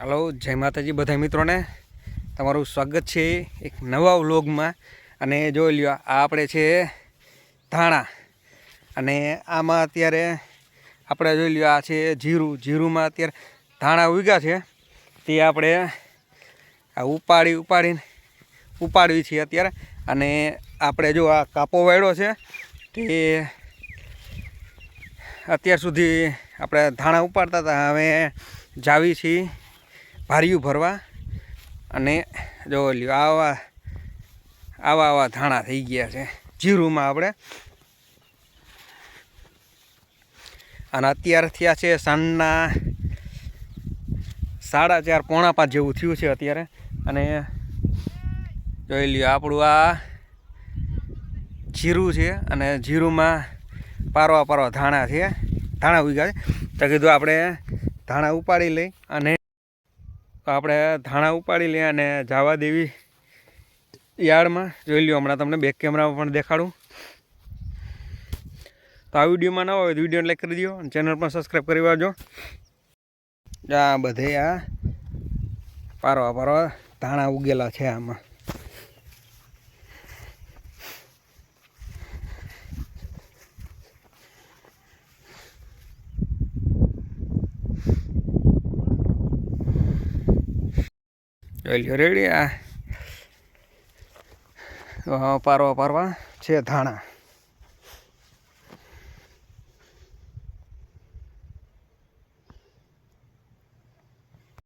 હાલો, જય માતાજી બધા મિત્રોને. તમારું સ્વાગત છે એક નવા વ્લોગમાં. અને જોઈ લ્યો, આ આપણે છે ધાણા. અને આમાં અત્યારે આપણે જોઈ લ્યો, આ છે જીરું. જીરુંમાં અત્યારે ધાણા ઉગ્યા છે. તે આપણે આ ઉપાડી, ઉપાડીને ઉપાડવી છીએ અત્યારે. અને આપણે જો આ કાપો વાળ્યો છે, તે અત્યાર સુધી આપણે ધાણા ઉપાડતા હતા. હવે જાવી છીએ. ભારિયું ભરવા અને જો લ્યો, આવા આવા આવા ધાણા થઈ ગયા છે જીરુંમાં આપણે. અને અત્યારે થયા છે સાંજના સાડા ચાર પોણા પાંચ જેવું થયું છે અત્યારે. અને જોઈ લ્યો, આપણું આ જીરું છે અને જીરુંમાં પારવા પારવા ધાણા છે. ધાણા ઉગ્યા છે. તો કીધું આપણે ધાણા ઉપાડી લઈ અને તો આપણે ધાણા ઉપાડી લઈએ અને જાવા દેવી યાર્ડમાં. જોઈ લ્યો, હમણાં તમને બેક કેમેરામાં પણ દેખાડું. તો આ વિડીયોમાં ના હોય તો વિડીયોને લાઈક કરી દો અને ચેનલ પણ સબસ્ક્રાઈબ કરી વાજો આ બધે આ પારવા પારવા ધાણા ઉગેલા છે આમાં. જોઈ લ્યો રેડી આ. પારવા પારવા છે ધાણા.